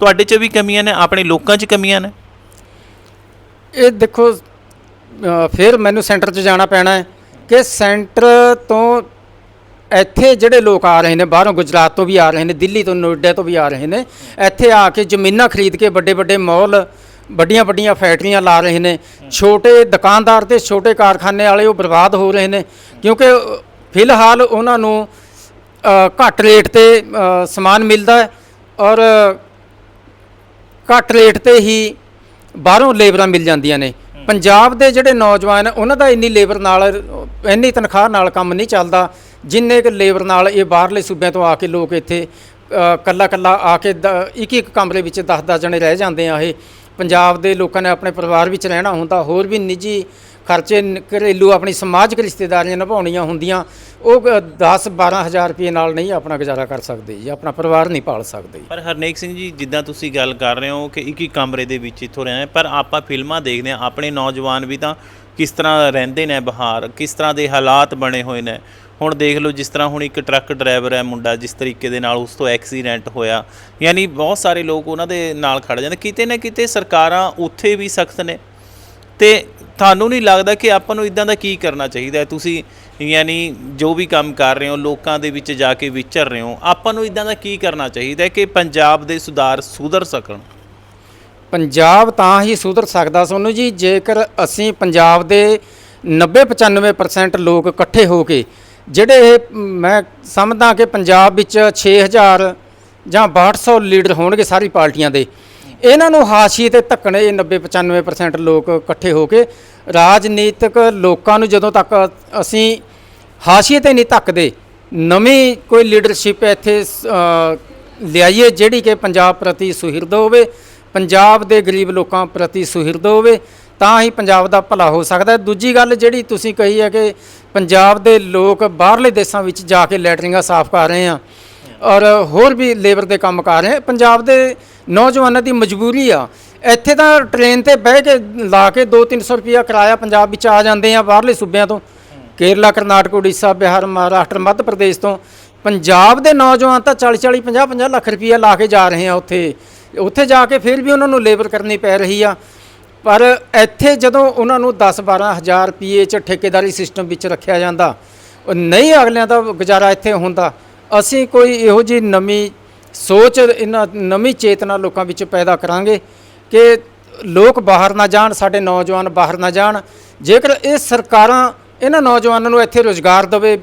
ਤੁਹਾਡੇ 'ਚ ਵੀ ਕਮੀਆਂ ਨੇ, ਆਪਣੇ ਲੋਕਾਂ 'ਚ ਕਮੀਆਂ ਨੇ? ਇਹ ਦੇਖੋ ਫਿਰ ਮੈਨੂੰ ਸੈਂਟਰ 'ਚ ਜਾਣਾ ਪੈਣਾ ਹੈ ਕਿ ਸੈਂਟਰ ਤੋਂ ਇੱਥੇ ਜਿਹੜੇ ਲੋਕ ਆ ਰਹੇ ਨੇ, ਬਾਹਰੋਂ ਗੁਜਰਾਤ ਤੋਂ ਵੀ ਆ ਰਹੇ ਨੇ, ਦਿੱਲੀ ਤੋਂ ਨੋਇਡਾ ਤੋਂ ਵੀ ਆ ਰਹੇ ਨੇ, ਇੱਥੇ ਆ ਕੇ ਜ਼ਮੀਨਾਂ ਖਰੀਦ ਕੇ ਵੱਡੇ ਵੱਡੇ ਮਾਲ, ਵੱਡੀਆਂ ਵੱਡੀਆਂ ਫੈਕਟਰੀਆਂ ਲਾ ਰਹੇ ਨੇ। ਛੋਟੇ ਦੁਕਾਨਦਾਰ ਤੇ ਛੋਟੇ ਕਾਰਖਾਨੇ ਵਾਲੇ ਉਹ ਬਰਬਾਦ ਹੋ ਰਹੇ ਨੇ, ਕਿਉਂਕਿ ਫਿਲਹਾਲ ਉਹਨਾਂ ਨੂੰ ਘੱਟ ਰੇਟ ਤੇ ਸਮਾਨ ਮਿਲਦਾ ਹੈ ਔਰ ਘੱਟ ਰੇਟ ਤੇ ਹੀ ਬਾਹਰੋਂ ਲੇਬਰਾਂ ਮਿਲ ਜਾਂਦੀਆਂ ਨੇ। ਪੰਜਾਬ ਦੇ ਜਿਹੜੇ ਨੌਜਵਾਨ ਉਹਨਾਂ ਦਾ ਇੰਨੀ ਲੇਬਰ ਨਾਲ ਇੰਨੀ ਤਨਖਾਹ ਨਾਲ ਕੰਮ ਨਹੀਂ ਚੱਲਦਾ ਜਿੰਨੇ ਕੁ ਲੇਬਰ ਨਾਲ ਇਹ ਬਾਹਰਲੇ ਸੂਬਿਆਂ ਤੋਂ ਆ ਕੇ ਲੋਕ ਇੱਥੇ ਅ, ਕੱਲਾ ਕੱਲਾ ਆ ਕੇ ਦ- ਇੱਕ ਇੱਕ ਕਮਰੇ ਵਿੱਚ 10-10 ਜਣੇ ਰਹਿ ਜਾਂਦੇ ਆ ਇਹ। ਪੰਜਾਬ ਦੇ ਲੋਕਾਂ ਨੇ ਆਪਣੇ ਪਰਿਵਾਰ ਵਿੱਚ ਰਹਿਣਾ ਹੁੰਦਾ ਹੋਰ ਵੀ ਨਿੱਜੀ ਖਰਚੇ ਘਰੇਲੂ ਆਪਣੀ ਸਮਾਜਿਕ ਰਿਸ਼ਤੇਦਾਰੀਆਂ ਨਿਭਾਉਣੀਆਂ ਹੁੰਦੀਆਂ, ਉਹ 10-12 ਹਜ਼ਾਰ ਰੁਪਏ ਨਾਲ ਨਹੀਂ ਆਪਣਾ ਗੁਜ਼ਾਰਾ ਕਰ ਸਕਦੇ ਜੀ, ਆਪਣਾ ਪਰਿਵਾਰ ਨਹੀਂ ਪਾਲ ਸਕਦੇ ਪਰ ਹਰਨੇਕ ਸਿੰਘ ਜੀ, ਜਿੱਦਾਂ ਤੁਸੀਂ ਗੱਲ ਕਰ ਰਹੇ ਹੋ ਕਿ ਇੱਕ ਹੀ ਕਮਰੇ ਦੇ ਵਿੱਚ ਇੱਥੋਂ ਰਹੇ ਪਰ ਆਪਾਂ ਫਿਲਮਾਂ ਦੇਖਦੇ ਹਾਂ, ਆਪਣੇ ਨੌਜਵਾਨ ਵੀ ਤਾਂ ਕਿਸ ਤਰ੍ਹਾਂ ਰਹਿੰਦੇ ਨੇ ਬਹਾਰ, ਕਿਸ ਤਰ੍ਹਾਂ ਦੇ ਹਾਲਾਤ ਬਣੇ ਹੋਏ ਨੇ। ਹੁਣ ਦੇਖ ਲਓ, ਜਿਸ ਤਰ੍ਹਾਂ ਹੁਣ ਇੱਕ ਟਰੱਕ ਡਰਾਈਵਰ ਹੈ ਮੁੰਡਾ, ਜਿਸ ਤਰੀਕੇ ਦੇ ਨਾਲ ਉਸ ਤੋਂ ਐਕਸੀਡੈਂਟ ਹੋਇਆ, ਯਾਨੀ ਬਹੁਤ ਸਾਰੇ ਲੋਕ ਉਹਨਾਂ ਦੇ ਨਾਲ ਖੜ ਜਾਂਦੇ ਕਿਤੇ ਨਾ ਕਿਤੇ ਸਰਕਾਰਾਂ ਉੱਥੇ ਵੀ ਸਖਤ ਨੇ। ਤੇ ਤੁਹਾਨੂੰ ਨਹੀਂ ਲੱਗਦਾ ਕਿ ਆਪਾਂ ਨੂੰ ਇਦਾਂ ਦਾ ਕੀ ਕਰਨਾ ਚਾਹੀਦਾ ਹੈ? ਤੁਸੀਂ ਯਾਨੀ ਜੋ ਵੀ ਕੰਮ ਕਰ ਰਹੇ ਹੋ, ਲੋਕਾਂ ਦੇ ਵਿੱਚ ਜਾ ਕੇ ਵਿਚਰ ਰਹੇ ਹੋ, ਆਪਾਂ ਨੂੰ ਇਦਾਂ ਦਾ ਕੀ ਕਰਨਾ ਚਾਹੀਦਾ ਹੈ ਕਿ ਪੰਜਾਬ ਦੇ ਸੁਧਾਰ ਸੁਧਰ ਸਕਣ? ਪੰਜਾਬ ਤਾਂ ਹੀ ਸੁਧਰ ਸਕਦਾ ਸੋਨੂੰ ਜੀ, ਜੇਕਰ ਅਸੀਂ ਪੰਜਾਬ ਦੇ 90-95% ਲੋਕ ਇਕੱਠੇ ਹੋ ਕੇ, ਜਿਹੜੇ ਮੈਂ ਸਮਝਦਾ ਕਿ ਪੰਜਾਬ ਵਿੱਚ 6000 ਜਾਂ 6200 ਲੀਡਰ ਹੋਣਗੇ ਸਾਰੀ ਪਾਰਟੀਆਂ ਦੇ ਇਹਨਾਂ ਨੂੰ ਹਾਸ਼ੀਏ ਤੇ ਧੱਕਣੇ 90-95% ਲੋਕ ਇਕੱਠੇ ਹੋ ਕੇ ਰਾਜਨੀਤਿਕ ਲੋਕਾਂ ਨੂੰ ਜਦੋਂ ਤੱਕ ਅਸੀਂ ਹਾਸ਼ੀਏ ਤੇ ਨਹੀਂ ਧੱਕਦੇ, ਨਵੀਂ ਕੋਈ ਲੀਡਰਸ਼ਿਪ ਇੱਥੇ ਲਿਆਈਏ ਜਿਹੜੀ ਕਿ ਪੰਜਾਬ ਪ੍ਰਤੀ ਸੁਹਿਰਦ ਹੋਵੇ, ਪੰਜਾਬ ਦੇ ਗਰੀਬ ਲੋਕਾਂ ਪ੍ਰਤੀ ਸੁਹਿਰਦ ਹੋਵੇ, ਤਾਂ ਹੀ ਪੰਜਾਬ ਦਾ ਭਲਾ ਹੋ ਸਕਦਾ ਦੂਜੀ ਗੱਲ ਜਿਹੜੀ ਤੁਸੀਂ ਕਹੀ ਹੈ ਕਿ ਪੰਜਾਬ ਦੇ ਲੋਕ ਬਾਹਰਲੇ ਦੇਸ਼ਾਂ ਵਿੱਚ ਜਾ ਕੇ ਲੈਟਰਿੰਗਾਂ ਸਾਫ਼ ਕਰ ਰਹੇ ਆ ਔਰ ਹੋਰ ਵੀ ਲੇਬਰ ਦੇ ਕੰਮ ਕਰ ਰਹੇ। ਪੰਜਾਬ ਦੇ ਨੌਜਵਾਨਾਂ ਦੀ ਮਜਬੂਰੀ ਆ। ਇੱਥੇ ਤਾਂ ਟ੍ਰੇਨ ਤੇ ਬਹਿ ਕੇ ਲਾ ਕੇ 2-300 ਰੁਪਿਆ ਕਿਰਾਇਆ ਪੰਜਾਬ ਵਿੱਚ ਆ ਜਾਂਦੇ ਆ ਬਾਹਰਲੇ ਸੂਬਿਆਂ ਤੋਂ। ਕੇਰਲਾ, ਕਰਨਾਟਕ, ਉੜੀਸਾ, ਬਿਹਾਰ, ਮਹਾਰਾਸ਼ਟਰ, ਮੱਧ ਪ੍ਰਦੇਸ਼ ਤੋਂ। ਪੰਜਾਬ ਦੇ ਨੌਜਵਾਨ ਤਾਂ 40-40 50-50 ਲੱਖ ਰੁਪਈਆ ਲਾ ਕੇ ਜਾ ਰਹੇ ਆ ਉੱਥੇ। ਉੱਥੇ ਜਾ ਕੇ ਫਿਰ ਵੀ ਉਹਨਾਂ ਨੂੰ ਲੇਬਰ ਕਰਨੀ ਪੈ ਰਹੀ ਆ। ਪਰ ਇੱਥੇ ਜਦੋਂ ਉਹਨਾਂ ਨੂੰ 10-12 ਹਜ਼ਾਰ ਰੁਪਏ ਚ ਠੇਕੇਦਾਰੀ ਸਿਸਟਮ ਵਿੱਚ ਰੱਖਿਆ ਜਾਂਦਾ ਨਹੀਂ ਅਗਲਿਆਂ ਦਾ ਗੁਜ਼ਾਰਾ ਇੱਥੇ ਹੁੰਦਾ। ਅਸੀਂ ਕੋਈ ਇਹੋ ਜਿਹੀ ਨਵੀਂ ਸੋਚ, ਇਹਨਾਂ ਨਵੀਂ ਚੇਤਨਾ ਲੋਕਾਂ ਵਿੱਚ ਪੈਦਾ ਕਰਾਂਗੇ ਕਿ ਲੋਕ ਬਾਹਰ ਨਾ ਜਾਣ, ਸਾਡੇ ਨੌਜਵਾਨ ਬਾਹਰ ਨਾ ਜਾਣ। ਜੇਕਰ ਇਹ ਸਰਕਾਰਾਂ ਇਹਨਾਂ ਨੌਜਵਾਨਾਂ ਨੂੰ ਇੱਥੇ ਰੋਜ਼ਗਾਰ ਦੇਵੇ,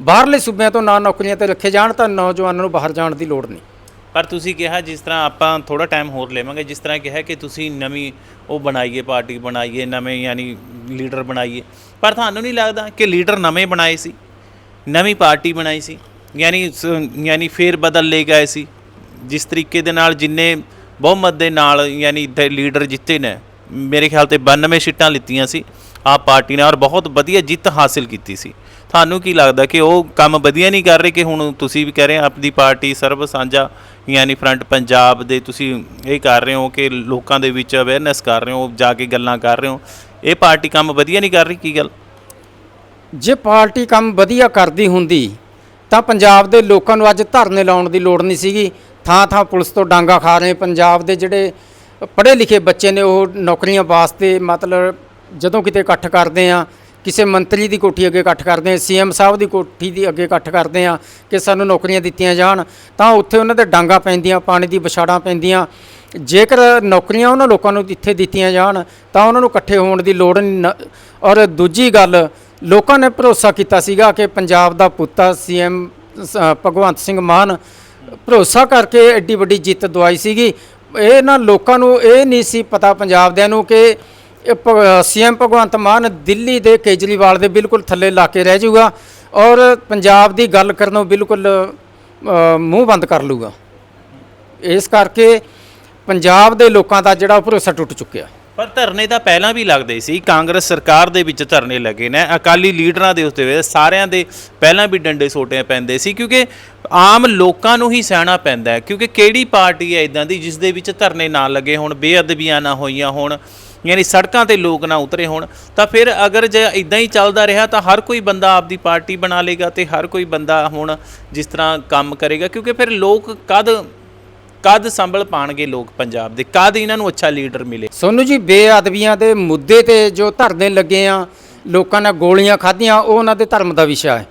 ਬਾਹਰਲੇ ਸੂਬਿਆਂ ਤੋਂ ਨਾ ਨੌਕਰੀਆਂ ਤੇ ਰੱਖੇ ਜਾਣ, ਤਾਂ ਨੌਜਵਾਨਾਂ ਨੂੰ ਬਾਹਰ ਜਾਣ ਦੀ ਲੋੜ ਨਹੀਂ। ਪਰ ਤੁਸੀਂ ਕਿਹਾ ਜਿਸ ਤਰ੍ਹਾਂ ਆਪਾਂ ਥੋੜਾ ਟਾਈਮ ਹੋਰ ਲੈਵਾਂਗੇ, ਜਿਸ ਤਰ੍ਹਾਂ ਕਿਹਾ ਕਿ ਤੁਸੀਂ ਨਵੀਂ ਉਹ ਬਣਾਈਏ, ਪਾਰਟੀ ਬਣਾਈਏ, ਨਵੇਂ ਯਾਨੀ ਲੀਡਰ ਬਣਾਈਏ। ਪਰ ਤੁਹਾਨੂੰ ਨਹੀਂ ਲੱਗਦਾ ਕਿ ਲੀਡਰ ਨਵੇਂ ਬਣਾਏ ਸੀ? ਨਵੀਂ ਪਾਰਟੀ ਬਣਾਈ ਸੀ? ਯਾਨੀ ਸ- ਯਾਨੀ ਫੇਰ ਬਦਲ ਲੈ ਗਏ ਸੀ। ਜਿਸ ਤਰੀਕੇ ਦੇ ਨਾਲ ਜਿੰਨੇ ਬਹੁਮਤ ਦੇ ਨਾਲ ਯਾਨੀ ਦ- ਲੀਡਰ ਜਿੱਤੇ ਨੇ, ਮੇਰੇ ਖਿਆਲ ਤੇ 92 ਸੀਟਾਂ ਲਿੱਤੀਆਂ ਸੀ ਆਪ ਪਾਰਟੀ ਨੇ ਔਰ ਬਹੁਤ ਵਧੀਆ ਜਿੱਤ ਹਾਸਿਲ ਕੀਤੀ ਸੀ। ਤੁਹਾਨੂੰ ਕੀ ਲੱਗਦਾ ਕਿ ਉਹ ਕੰਮ ਵਧੀਆ ਨਹੀਂ ਕਰ ਰਹੇ ਕਿ ਹੁਣ ਤੁਸੀਂ ਵੀ ਕਹਿ ਰਹੇ ਆਪਦੀ ਪਾਰਟੀ ਸਰਬ ਸਾਂਝਾ ਯਾਨੀ ਫਰੰਟ ਪੰਜਾਬ ਦੇ ਤੁਸੀਂ ਇਹ ਕਰ ਰਹੇ ਹੋ ਕਿ ਲੋਕਾਂ ਦੇ ਵਿੱਚ ਅਵੇਅਰਨੈਸ ਕਰ ਰਹੇ ਹੋ, ਜਾ ਕੇ ਗੱਲਾਂ ਕਰ ਰਹੇ ਹੋ। ਇਹ ਪਾਰਟੀ ਕੰਮ ਵਧੀਆ ਨਹੀਂ ਕਰ ਰਹੀ, ਕੀ ਗੱਲ? ਜੇ ਪਾਰਟੀ ਕੰਮ ਵਧੀਆ ਕਰਦੀ ਹੁੰਦੀ ਤਾਂ ਪੰਜਾਬ ਦੇ ਲੋਕਾਂ ਨੂੰ ਅੱਜ ਧਰਨੇ ਲਾਉਣ ਦੀ ਲੋੜ ਨਹੀਂ ਸੀਗੀ। ਥਾਂ ਥਾਂ ਪੁਲਿਸ ਤੋਂ ਡਾਂਗਾ ਖਾ ਰਹੇ ਪੰਜਾਬ ਦੇ ਜਿਹੜੇ ਪੜ੍ਹੇ ਲਿਖੇ ਬੱਚੇ ਨੇ, ਉਹ ਨੌਕਰੀਆਂ ਵਾਸਤੇ ਮਤਲਬ ਜਦੋਂ ਕਿਤੇ ਇਕੱਠ ਕਰਦੇ ਆ, ਕਿਸੇ ਮੰਤਰੀ ਦੀ ਕੋਠੀ ਅੱਗੇ ਇਕੱਠ ਕਰਦੇ ਆ, ਸੀਐਮ ਸਾਹਿਬ ਦੀ ਕੋਠੀ ਦੀ ਅੱਗੇ ਇਕੱਠ ਕਰਦੇ ਆ ਕਿ ਸਾਨੂੰ ਨੌਕਰੀਆਂ ਦਿੱਤੀਆਂ ਜਾਣ, ਤਾਂ ਉੱਥੇ ਉਹਨਾਂ ਦੇ ਡਾਂਗਾ ਪੈਂਦੀਆਂ, ਪਾਣੀ ਦੀ ਵਿਛਾੜਾਂ ਪੈਂਦੀਆਂ। ਜੇਕਰ ਨੌਕਰੀਆਂ ਉਹਨਾਂ ਲੋਕਾਂ ਨੂੰ ਇੱਥੇ ਦਿੱਤੀਆਂ ਜਾਣ, ਤਾਂ ਉਹਨਾਂ ਨੂੰ ਇਕੱਠੇ ਹੋਣ ਦੀ ਲੋੜ ਨਹੀਂ ਨ- ਔਰ ਦੂਜੀ ਗੱਲ ਲੋਕਾਂ ਨੇ ਭਰੋਸਾ ਕੀਤਾ ਸੀਗਾ ਕਿ ਪੰਜਾਬ ਦਾ ਪੁੱਤਾ ਸੀਐਮ ਭਗਵੰਤ ਸਿੰਘ ਮਾਨ, ਭਰੋਸਾ ਕਰਕੇ ਐਡੀ ਵੱਡੀ ਜਿੱਤ ਦਵਾਈ ਸੀਗੀ। ਇਹ ਨਾ ਲੋਕਾਂ ਨੂੰ ਇਹ ਨਹੀਂ ਸੀ ਪਤਾ ਪੰਜਾਬ ਦਿਆਂ ਨੂੰ ਕਿ ਸੀਐਮ ਭਗਵੰਤ ਮਾਨ ਦਿੱਲੀ ਦੇ ਕੇਜਰੀਵਾਲ ਦੇ ਬਿਲਕੁਲ ਥੱਲੇ ਲਾ ਕੇ ਰਹਿ ਜਾਊਗਾ ਔਰ ਪੰਜਾਬ ਦੀ ਗੱਲ ਕਰਨੋਂ ਬਿਲਕੁਲ ਮੂੰਹ ਬੰਦ ਕਰ ਲੂਗਾ ਇਸ ਕਰਕੇ ਪੰਜਾਬ ਦੇ ਲੋਕਾਂ ਦਾ ਜਿਹੜਾ ਭਰੋਸਾ ਟੁੱਟ ਚੁੱਕਿਆ। ਪਰ ਧਰਨੇ ਤਾਂ ਪਹਿਲਾਂ ਵੀ ਲੱਗਦੇ ਸੀ। ਕਾਂਗਰਸ ਸਰਕਾਰ ਦੇ ਵਿੱਚ ਧਰਨੇ ਲੱਗੇ ਨੇ। ਅਕਾਲੀ ਲੀਡਰਾਂ ਦੇ ਉੱਤੇ ਵੀ ਸਾਰਿਆਂ ਦੇ ਪਹਿਲਾਂ ਵੀ ਡੰਡੇ ਸੋਟੇ ਪੈਂਦੇ ਸੀ ਕਿਉਂਕਿ ਆਮ ਲੋਕਾਂ ਨੂੰ ਹੀ ਸਹਿਣਾ ਪੈਂਦਾ ਹੈ। ਕਿਉਂਕਿ ਕਿਹੜੀ ਪਾਰਟੀ ਹੈ ਇਦਾਂ ਦੀ ਜਿਸ ਦੇ ਵਿੱਚ ਧਰਨੇ ਨਾ ਲੱਗੇ ਹੋਣ, ਬੇਅਦਬੀਆਂ ਨਾ ਹੋਈਆਂ ਹੋਣ, ਯਾਨੀ ਸੜਕਾਂ ਤੇ ਲੋਕ ਨਾ ਉਤਰੇ ਹੋਣ, ਤਾਂ ਫਿਰ ਅਗਰ ਜੇ ਇਦਾਂ ਹੀ ਚੱਲਦਾ ਰਿਹਾ ਤਾਂ ਹਰ ਕੋਈ ਬੰਦਾ ਆਪਦੀ ਪਾਰਟੀ ਬਣਾ ਲੇਗਾ ਤੇ ਹਰ ਕੋਈ ਬੰਦਾ ਹੁਣ ਜਿਸ ਤਰ੍ਹਾਂ ਕੰਮ ਕਰੇਗਾ। ਕਿਉਂਕਿ ਫਿਰ ਲੋਕ ਕਦ ਕਦ ਸੰਭਲ ਪਾਣਗੇ ਲੋਕ ਪੰਜਾਬ ਦੇ? ਕਦ ਇਹਨਾਂ ਨੂੰ ਅੱਛਾ ਲੀਡਰ ਮਿਲੇ? ਸੋਨੂੰ ਜੀ, ਬੇਅਦਬੀਆਂ ਦੇ ਮੁੱਦੇ ਤੇ ਜੋ ਧਰਨੇ ਲੱਗੇ ਆ, ਲੋਕਾਂ ਨੇ ਗੋਲੀਆਂ ਖਾਧੀਆਂ, ਉਹ ਉਹਨਾਂ ਦੇ ਧਰਮ ਦਾ ਵਿਸ਼ਾ ਹੈ।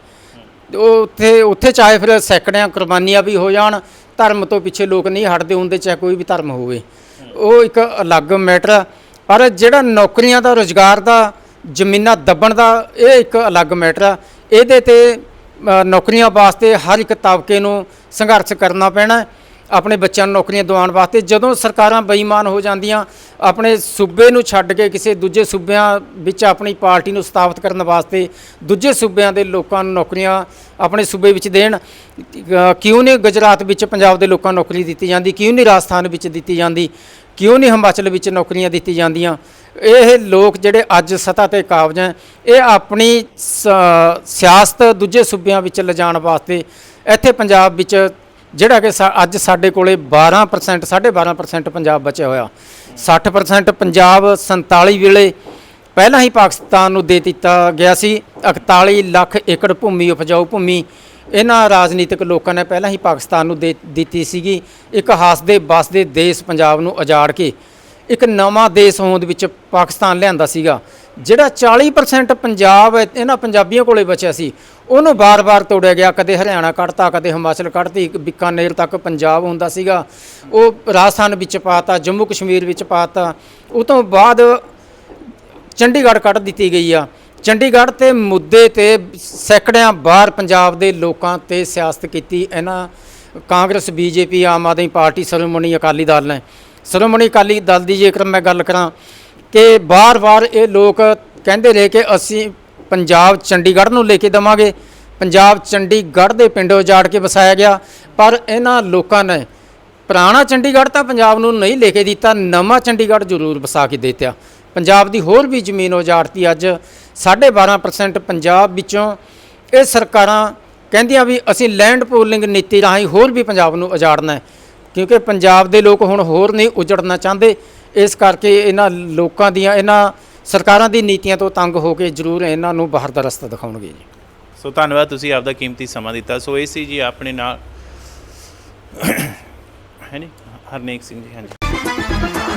ਉਹ ਉੱਥੇ ਉੱਥੇ ਚਾਹੇ ਫਿਰ ਸੈਕੜਿਆਂ ਕੁਰਬਾਨੀਆਂ ਵੀ ਹੋ ਜਾਣ, ਧਰਮ ਤੋਂ ਪਿੱਛੇ ਲੋਕ ਨਹੀਂ ਹਟਦੇ ਹੁੰਦੇ, ਚਾਹੇ ਕੋਈ ਵੀ ਧਰਮ ਹੋਵੇ। ਉਹ ਇੱਕ ਅਲੱਗ ਮੈਟਰ ਆ। ਪਰ ਜਿਹੜਾ ਨੌਕਰੀਆਂ ਦਾ, ਰੋਜ਼ਗਾਰ ਦਾ, ਜ਼ਮੀਨਾਂ ਦੱਬਣ ਦਾ, ਇਹ ਇੱਕ ਅਲੱਗ ਮੈਟਰ ਆ। ਇਹਦੇ ਤੇ ਨੌਕਰੀਆਂ ਵਾਸਤੇ ਹਰ ਇੱਕ ਤਬਕੇ ਨੂੰ ਸੰਘਰਸ਼ ਕਰਨਾ ਪੈਣਾ ਆਪਣੇ ਬੱਚਿਆਂ ਨੂੰ ਨੌਕਰੀਆਂ ਦਿਵਾਉਣ ਵਾਸਤੇ, ਜਦੋਂ ਸਰਕਾਰਾਂ ਬੇਈਮਾਨ ਹੋ ਜਾਂਦੀਆਂ, ਆਪਣੇ ਸੂਬੇ ਨੂੰ ਛੱਡ ਕੇ ਕਿਸੇ ਦੂਜੇ ਸੂਬਿਆਂ ਵਿੱਚ ਆਪਣੀ ਪਾਰਟੀ ਨੂੰ ਸਥਾਪਿਤ ਕਰਨ ਵਾਸਤੇ ਦੂਜੇ ਸੂਬਿਆਂ ਦੇ ਲੋਕਾਂ ਨੂੰ ਨੌਕਰੀਆਂ ਆਪਣੇ ਸੂਬੇ ਵਿੱਚ ਦੇਣ ਕਿਉਂ ਨਹੀਂ ਗੁਜਰਾਤ ਵਿੱਚ ਪੰਜਾਬ ਦੇ ਲੋਕਾਂ ਨੂੰ ਨੌਕਰੀ ਦਿੱਤੀ ਜਾਂਦੀ, ਕਿਉਂ ਨਹੀਂ ਰਾਜਸਥਾਨ ਵਿੱਚ ਦਿੱਤੀ ਜਾਂਦੀ, ਕਿਉਂ ਨਹੀਂ ਹਿਮਾਚਲ ਵਿੱਚ ਨੌਕਰੀਆਂ ਦਿੱਤੀ ਜਾਂਦੀਆਂ? ਇਹ ਲੋਕ ਜਿਹੜੇ ਅੱਜ ਸਤਾ ਤੇ ਕਾਬਜ ਹੈ, ਇਹ ਆਪਣੀ ਸ- ਸਿਆਸਤ ਦੂਜੇ ਸੂਬਿਆਂ ਵਿੱਚ ਲਿਜਾਣ ਵਾਸਤੇ, ਇੱਥੇ ਪੰਜਾਬ ਵਿੱਚ ਜਿਹੜਾ ਕਿ ਸਾ- ਅੱਜ ਸਾਡੇ ਕੋਲੇ 12% 12.5% ਪੰਜਾਬ ਬਚਿਆ ਹੋਇਆ। 60% ਪੰਜਾਬ 47 ਵੇਲੇ ਪਹਿਲਾਂ ਹੀ ਪਾਕਿਸਤਾਨ ਨੂੰ ਦੇ ਦਿੱਤਾ ਗਿਆ ਸੀ। 41 ਲੱਖ ਏਕੜ ਭੂਮੀ, ਉਪਜਾਊ ਭੂਮੀ ਇਹਨਾਂ ਰਾਜਨੀਤਿਕ ਲੋਕਾਂ ਨੇ ਪਹਿਲਾਂ ਹੀ ਪਾਕਿਸਤਾਨ ਨੂੰ ਦੇ ਦਿੱਤੀ ਸੀਗੀ। ਇੱਕ ਹੱਸਦੇ ਬਸਦੇ ਦੇਸ਼ ਪੰਜਾਬ ਨੂੰ ਉਜਾੜ ਕੇ ਇੱਕ ਨਵਾਂ ਦੇਸ਼ ਹੋਂਦ ਵਿੱਚ ਪਾਕਿਸਤਾਨ ਲਿਆਂਦਾ ਸੀਗਾ, ਜਿਹੜਾ 40% ਪੰਜਾਬ, ਇਹਨਾਂ ਪੰਜਾਬੀਆਂ ਕੋਲੇ ਬਚਿਆ ਸੀ। ਉਹਨੂੰ ਬਾਰ-ਬਾਰ ਤੋੜਿਆ ਗਿਆ, ਕਦੇ ਹਰਿਆਣਾ ਕੱਢਤਾ, ਕਦੇ ਹਿਮਾਚਲ ਕੱਢਤੀ, ਬਿਕਾਨੇਰ ਤੱਕ ਪੰਜਾਬ ਹੁੰਦਾ ਸੀਗਾ। ਉਹ ਰਾਜਸਥਾਨ ਵਿੱਚ ਪਾਤਾ, ਜੰਮੂ ਕਸ਼ਮੀਰ ਵਿੱਚ ਪਾਤਾ। ਉਹ ਤੋਂ ਬਾਅਦ ਚੰਡੀਗੜ੍ਹ ਕੱਢ ਦਿੱਤੀ ਗਈ ਆ। ਚੰਡੀਗੜ੍ਹ ਤੇ ਮੁੱਦੇ ਤੇ ਸੈਕੜਿਆਂ ਬਾਹਰ ਪੰਜਾਬ ਦੇ ਲੋਕਾਂ ਤੇ ਸਿਆਸਤ ਕੀਤੀ ਇਹਨਾਂ ਕਾਂਗਰਸ, ਬੀਜੇਪੀ, ਆਮ ਆਦਮੀ ਪਾਰਟੀ, ਸ਼੍ਰੋਮਣੀ ਅਕਾਲੀ ਦਲ ਨੇ। ਸ਼੍ਰੋਮਣੀ ਅਕਾਲੀ ਦਲ ਦੀ ਜੇਕਰ ਮੈਂ ਗੱਲ ਕਰਾਂ ਕਿ ਬਾਰ-ਬਾਰ ਇਹ ਲੋਕ ਕਹਿੰਦੇ ਰਹੇ ਕਿ ਅਸੀਂ ਪੰਜਾਬ ਚੰਡੀਗੜ੍ਹ ਨੂੰ ਲੈ ਕੇ ਦਵਾਂਗੇ। ਪੰਜਾਬ ਚੰਡੀਗੜ੍ਹ ਦੇ ਪਿੰਡ ਉਜਾੜ ਕੇ ਵਸਾਇਆ ਗਿਆ, ਪਰ ਇਹਨਾਂ ਲੋਕਾਂ ਨੇ ਪੁਰਾਣਾ ਚੰਡੀਗੜ੍ਹ ਤਾਂ ਪੰਜਾਬ ਨੂੰ ਨਹੀਂ ਲੈ ਕੇ ਦਿੱਤਾ, ਨਵਾਂ ਚੰਡੀਗੜ੍ਹ ਜ਼ਰੂਰ ਵਸਾ ਕੇ ਦੇ ਦਿੱਤਾ। ਪੰਜਾਬ ਦੀ ਹੋਰ ਵੀ ਜ਼ਮੀਨ ਉਜਾੜਤੀ ਅੱਜ 12.5% ਪੰਜਾਬ ਵਿੱਚੋਂ ਇਹ ਸਰਕਾਰਾਂ ਕਹਿੰਦੀਆਂ ਵੀ ਅਸੀਂ ਲੈਂਡ ਪੂਲਿੰਗ ਨੀਤੀ ਰਾਹੀਂ ਹੋਰ ਵੀ ਪੰਜਾਬ ਨੂੰ ਉਜਾੜਨਾ ਹੈ। ਕਿਉਂਕਿ ਪੰਜਾਬ ਦੇ ਲੋਕ ਹੁਣ ਹੋਰ ਨਹੀਂ ਉਜੜਨਾ ਚਾਹੁੰਦੇ। ਇਸ ਕਰਕੇ ਇਹਨਾਂ ਲੋਕਾਂ ਦੀਆਂ, ਇਹਨਾਂ ਸਰਕਾਰਾਂ ਦੀ ਨੀਤੀਆਂ ਤੋਂ ਤੰਗ ਹੋ ਕੇ ਜ਼ਰੂਰ ਇਹਨਾਂ ਨੂੰ ਬਾਹਰ ਦਾ ਰਸਤਾ ਦਿਖਾਉਣਗੇ ਜੀ। ਸੋ ਧੰਨਵਾਦ ਤੁਸੀਂ ਆਪਦਾ ਕੀਮਤੀ ਸਮਾਂ ਦਿੱਤਾ। ਸੋ ਇਹ ਸੀ ਜੀ ਆਪਣੇ ਨਾਲ, ਹੈ ਨਹੀਂ ਹਰਨੇਕ ਸਿੰਘ ਜੀ, ਹਾਂਜੀ।